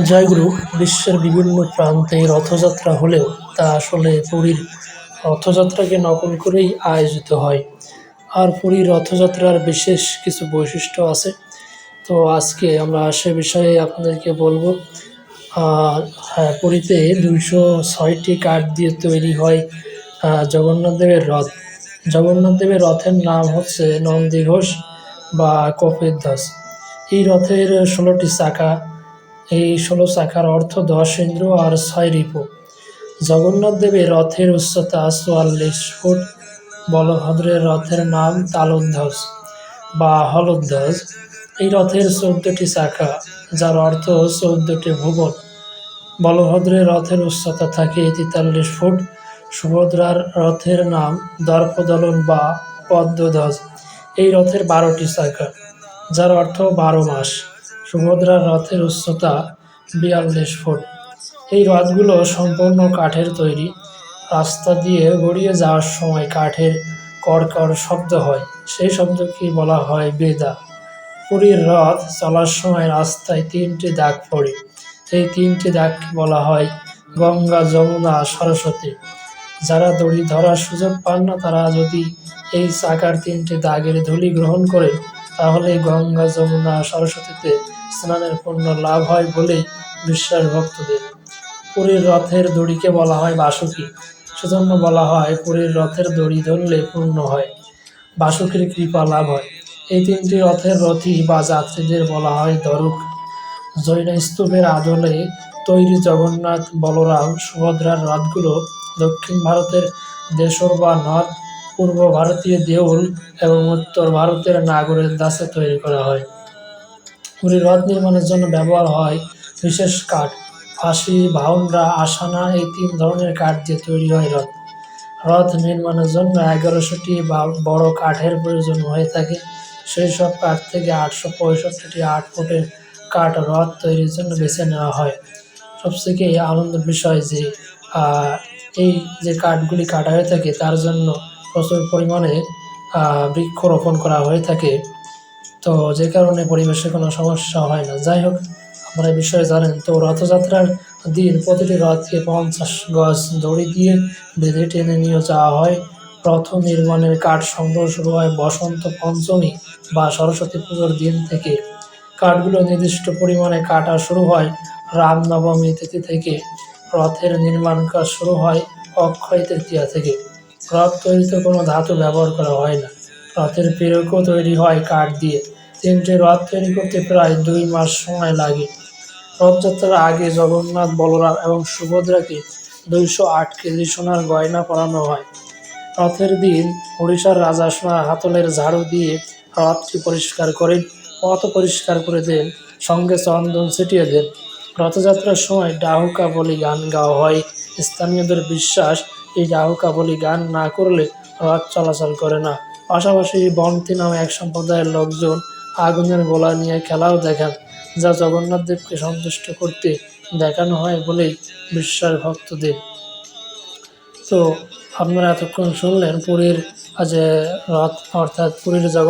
জয়গুরু বিশ্বের বিভিন্ন প্রান্তে রথযাত্রা হলেও তা আসলে পুরীর রথযাত্রাকে নকল করেই আয়োজিত হয়। আর পুরীর রথযাত্রার বিশেষ কিছু বৈশিষ্ট্য আছে। তো আজকে আমরা সে বিষয়ে আপনাদেরকে বলব। হ্যাঁ পুরীতে দুইশো ছয়টি কাঠ দিয়ে তৈরি হয় আহ, জগন্নাথ দেবের রথ। জগন্নাথ দেবের রথের নাম হচ্ছে নন্দীঘোষ বা কপিধ্বজ এই রথের ষোলোটি চাকা এই ষোলো চাকার অর্থ দশ ইন্দ্র আর ছয় রিপু। জগন্নাথ দেবের রথের উচ্চতা চুয়াল্লিশ ফুট, বলভদ্রের রথের নাম তালোধ্বজ বা হলধ্বজ। এই রথের চৌদ্দটি চাকা যার অর্থ চৌদ্দটি ভুবন। বলভদ্রের রথের উচ্চতা থাকে তেতাল্লিশ ফুট, সুভদ্রার রথের নাম দর্পদলন বা পদ্মধ্বজ। এই রথের বারোটি চাকা যার অর্থ বারো মাস। সুভদ্রার রথের উচ্চতা বিয়াল্লিশ ফুট। এই রথগুলো সম্পূর্ণ কাঠের তৈরি। রাস্তা দিয়ে গড়িয়ে যাওয়ার সময় কাঠের কড়কড় শব্দ হয়। সেই শব্দকে বলা হয় বেদা। পুরীর রথ চলার সময় রাস্তায় তিনটি দাগ পড়ে। এই তিনটি দাগকে বলা হয় গঙ্গা, যমুনা, সরস্বতী। যারা দড়ি ধরার সুযোগ পান না, তারা যদি এই চাকার তিনটি দাগের ধূলি গ্রহণ করে তাহলে গঙ্গা, যমুনা, সরস্বতীতে স্নানের পুণ্য লাভ হয় বলেই বিশ্বাস ভক্তদের। পুরীর রথের দড়িকে বলা হয় বাসুকি। সেজন্য বলা হয়, পুরীর রথের দড়ি ধরলে পূর্ণ হয়, বাসুকির কৃপা লাভ হয়। এই তিনটি রথের রথী বা যাত্রীদের বলা হয় দরুক জৈন স্তূপের আদলে তৈরি জগন্নাথ, বলরাম, সুভদ্রার রথগুলো দক্ষিণ ভারতের দেশর বা নদ পূর্ব ভারতীয় দেউল এবং উত্তর ভারতের নাগরের দাসে তৈরি করা হয়। পুরীর রথ নির্মাণের জন্য ব্যবহার হয়। বিশেষ কাঠ, ফাঁসি ভাউনরা আসানা, এই তিন ধরনের কাঠ দিয়ে তৈরি হয় রথ। রথ নির্মাণের জন্য এগারোশোটি বড় কাঠের প্রয়োজন হয়ে থাকে। সেই সব কাঠ থেকে আটশো পঁয়ষট্টিটি আট ফুটের কাঠ রথ তৈরির জন্য বেছে নেওয়া হয়। সবথেকে আনন্দের বিষয় যে এই যে কাঠগুলি কাটা হয়ে থাকে, তার জন্য প্রচুর পরিমাণে বৃক্ষরোপণ করা হয়ে থাকে। তো যে কারণে পরিবেশে কোনো সমস্যা হয় না। যাই হোক, আপনারা এই বিষয়ে জানেন। তো রথযাত্রার দিন প্রতিটি রথকে পঞ্চাশ গজ দড়ি দিয়ে বেঁধে টেনে নিয়ে যাওয়া হয়। রথ নির্মাণের কাঠ সংগ্রহ শুরু হয় বসন্ত পঞ্চমী বা সরস্বতী পুজোর দিন থেকে। কাঠগুলো নির্দিষ্ট পরিমাণে কাটা শুরু হয় রামনবমী তিথি থেকে। রথের নির্মাণ কাজ শুরু হয় অক্ষয় তৃতীয়া থেকে। রথ তৈরিতে কোনো ধাতু ব্যবহার করা হয় না। রথের পেরকও তৈরি হয় কাঠ দিয়ে। তিনটে রথ তৈরি করতে প্রায় দুই মাস সময় লাগে। রথযাত্রার আগে জগন্নাথ, বলরাম এবং সুভদ্রাকে দুইশো আট কেজি সোনার গয়না পরানো হয়। রথের দিন ওড়িশার রাজা সোনার হাতলের ঝাড়ু দিয়ে রথটি পরিষ্কার করেন, পথ পরিষ্কার করে দেন, সঙ্গে চন্দন ছিটিয়ে দেন। রথযাত্রার সময় ডাহুকা বলি গান গাওয়া হয়। স্থানীয়দের বিশ্বাস, এই ডাহুকা বলি গান না করলে রথ চলাচল করে না। পাশাপাশি বন্তি নামে এক সম্প্রদায়ের লোকজন আগুনের গোলা নিয়ে খেলাও দেখান, যা জগন্নাথ দেবকে সন্তুষ্ট করতে দেখানো হয় বলেই বিশ্বাস ভক্তদের। তো আপনারা এতক্ষণ শুনলেন পুরীর যে রথ, অর্থাৎ পুরীর জগন্নাথ